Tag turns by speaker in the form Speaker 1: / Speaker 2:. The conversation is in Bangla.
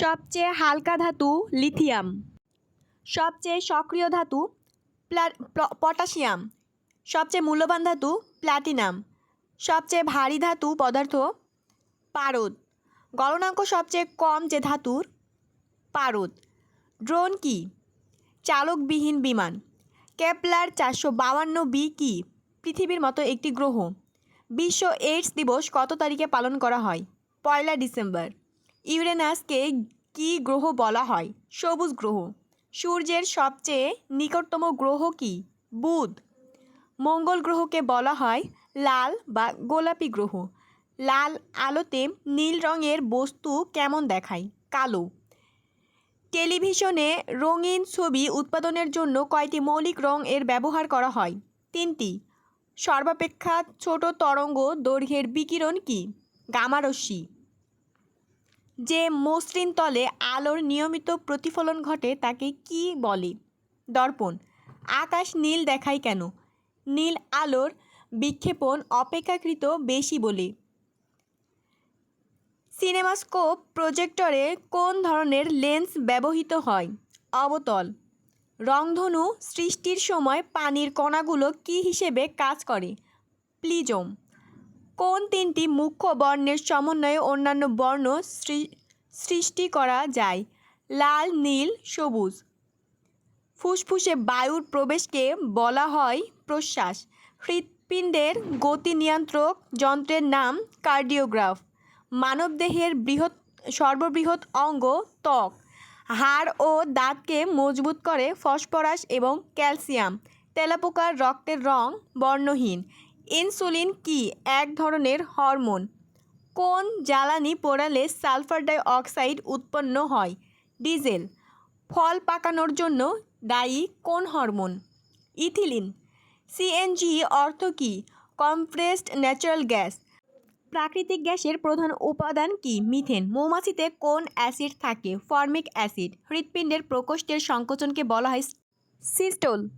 Speaker 1: সবচেয়ে হালকা ধাতু লিথিয়াম। সবচেয়ে সক্রিয় ধাতু পটাশিয়াম। সবচেয়ে মূল্যবান ধাতু প্লাটিনাম। সবচেয়ে ভারী ধাতু পদার্থ পারদ। গলনাঙ্ক সবচেয়ে কম যে ধাতুর পারদ। ড্রোন কি? চালকবিহীন বিমান। কেপলার চারশো বাউান্ন বি কি? পৃথিবীর মতো একটি গ্রহ। বিশ্ব এইডস দিবস কত তারিখে পালন করা হয়? পয়লা ডিসেম্বর। ইউরেনাসকে কি গ্রহ বলা হয়? সবুজ গ্রহ। সূর্যের সবচেয়ে নিকটতম গ্রহ কি? বুধ। মঙ্গল গ্রহকে বলা হয় লাল বা গোলাপি গ্রহ। লাল আলোতে নীল রঙের বস্তু কেমন দেখায়? কালো। টেলিভিশনে রঙিন ছবি উৎপাদনের জন্য কয়টি মৌলিক রং এর ব্যবহার করা হয়? তিনটি। সর্বাপেক্ষা ছোট তরঙ্গ দৈর্ঘ্যের বিকিরণ কি? গামারশ্মি যে মসৃণ তলে আলোর নিয়মিত প্রতিফলন ঘটে তাকে কি বলে? দর্পণ, আকাশ নীল দেখায় কেন? নীল আলোর বিক্ষেপণ অপেক্ষাকৃত বেশি বলে। সিনেমাস্কোপ প্রজেক্টরে কোন ধরনের লেন্স ব্যবহৃত হয়? অবতল, রংধনু সৃষ্টির সময় পানির কণাগুলো কী হিসেবে কাজ করে? প্লিজম কোন তিনটি মুখ্য বর্ণের সমন্বয়ে অন্যান্য বর্ণ সৃষ্টি করা যায়? লাল, নীল, সবুজ। ফুসফুসে বায়ুর প্রবেশকে বলা হয় প্রশ্বাস। হৃৎপিণ্ডের গতি নিয়ন্ত্রক যন্ত্রের নাম কার্ডিওগ্রাফ। মানবদেহের বৃহৎ, সর্ববৃহৎ অঙ্গ ত্বক। হাড় ও দাঁতকে মজবুত করে ফসফরাস এবং ক্যালসিয়াম। তেলাপোকার রক্তের রং বর্ণহীন। ইনসুলিন কি এক ধরনের হরমোন? কোন জ্বালানি পোড়ালে সালফার ডাই অক্সাইড উৎপন্ন হয়? ডিজেল। ফল পাকানোর জন্য দায়ী কোন হরমোন? ইথিলিন। সিএনজি অর্থ কী? Compressed natural gas. প্রাকৃতিক গ্যাসের প্রধান উপাদান কি? মিথেন। মৌমাছিতে কোন অ্যাসিড থাকে? Formic acid. হৃৎপিণ্ডের প্রকোষ্ঠের সংকোচনকে বলা হয় সিস্টোল।